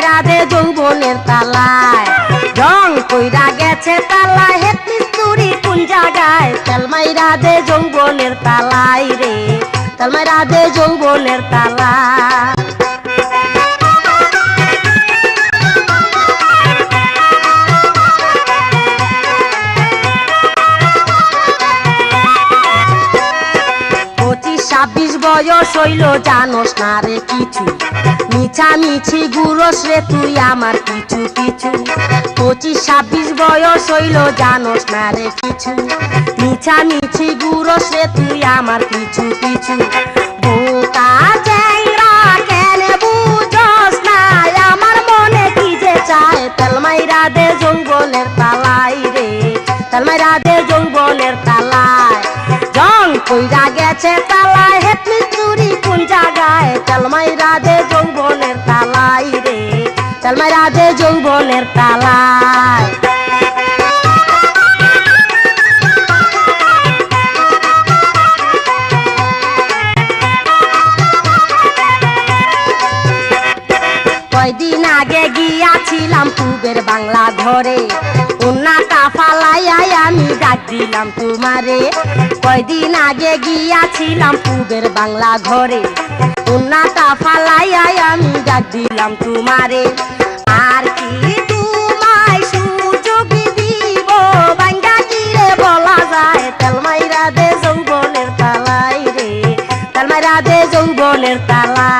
মাইরা যৌবনের তালায়। রং কইরা গেছে তালায়, হে পিস্তুরি কোন জায়গায়? তেল মাইরা যৌবনের তালায় রে তালমাই রাধে যৌবনের তালায়। বয়স হইল, জানোস না রে কিছু। মিছা মিছি গুরস রে তুই, আমার কিছু কিছু। পঁচিশ ছাব্বিশ বয়স হইল, জানোস না রে কিছু। মিছা মিছি গুরস রে তুই, আমার কিছু কিছু। বোকা চ্যাংরা কেন বুঝস না? আমার মনে কি যে চায়? তালাই রে। তেলমাইরা দে যৌবনের তালায়। জং কইরা গেছে তালায় হেত চুরি কোন জায়গায়? তেলমাইরা দে যৌবনের তালাই রে তেলমাইরা দে যৌবনের তালায় গিয়াছিলাম বাংলা ঘরে। উন্নাটা ফালাইয়াই আমি ডাক দিলাম তোমারে। কয়দিন আগে গিয়াছিলাম পুবের বাংলা ঘরে। উন্নাটা ফালাইয়াই আমি ডাক দিলাম তোমারে। আর কি তোমায় সুযোগ দে যৌবনের তালাই রে। তেলমাইরা দে যৌবনের তালায়।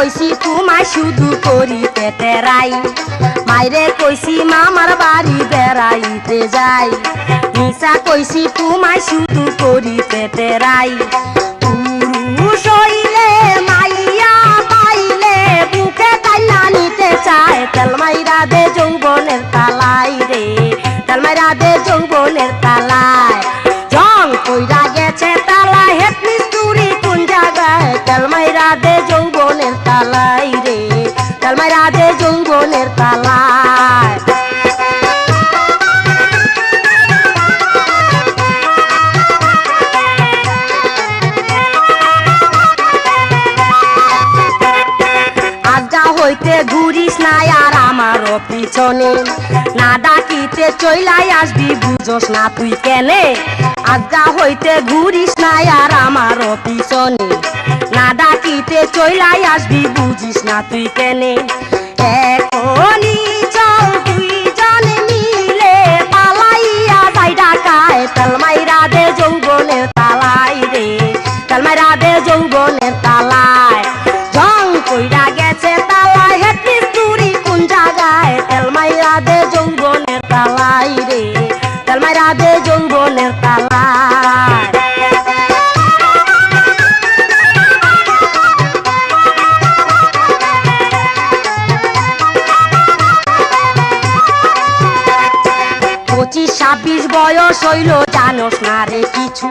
কইছি, তোমায় শুধু করিতে তেরাই মাইরে কইছি, মামার বাড়ি বেড়াইতে যাই। মিশা কইছি, তোমায় শুধু করিতে তেরাই পুরুষ মাইয়া পাইলে, বুকে তাইলা নিতে চায় তেলমাইরা দে যৌবনের তালাই রে। তেলমাইরা দে যৌবনের তালায়। জং কইরা ঘুরিস না আর আমারও পিছনে। না ডাকিতে চইলাই আসবি, বুঝোস না তুই কেনে? আজগা হইতে ঘুরিস না আর আমারও পিছনে। না ডাকিতে চইলাই আসবি, বুঝিস না তুই কেনে? এখনই চল দুইজন মিলে পালাইয়া যাই ডাকায় তালমাইরা দে যৌবনের তালাই রে তালমাইরা দে যৌবনের তালায় ছাব্বিশ বয়স হইল, জানোস না রে কিছু।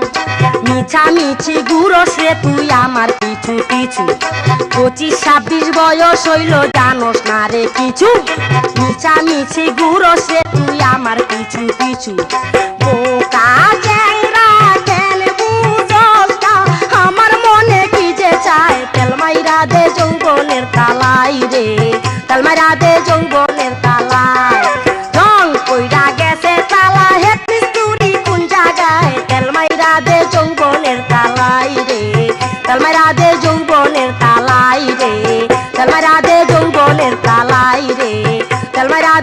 মিছা মিছি গুরস রে তুই আমার পিছু পিছু। পঁচিশ, ছাব্বিশ বয়স হইল, জানোস না রে কিছু। মিছা মিছি গুরস রে তুই আমার পিছু পিছু। বোকা চ্যাংরা আমার মনে কি যে চায়? তেলমাইরা দে যৌবনের তালাই রে। তেলমাইরা দে যৌবনের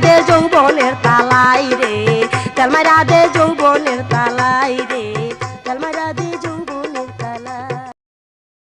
দে যৌবনের তালাই রে। তেলমাইরা দে যৌবনের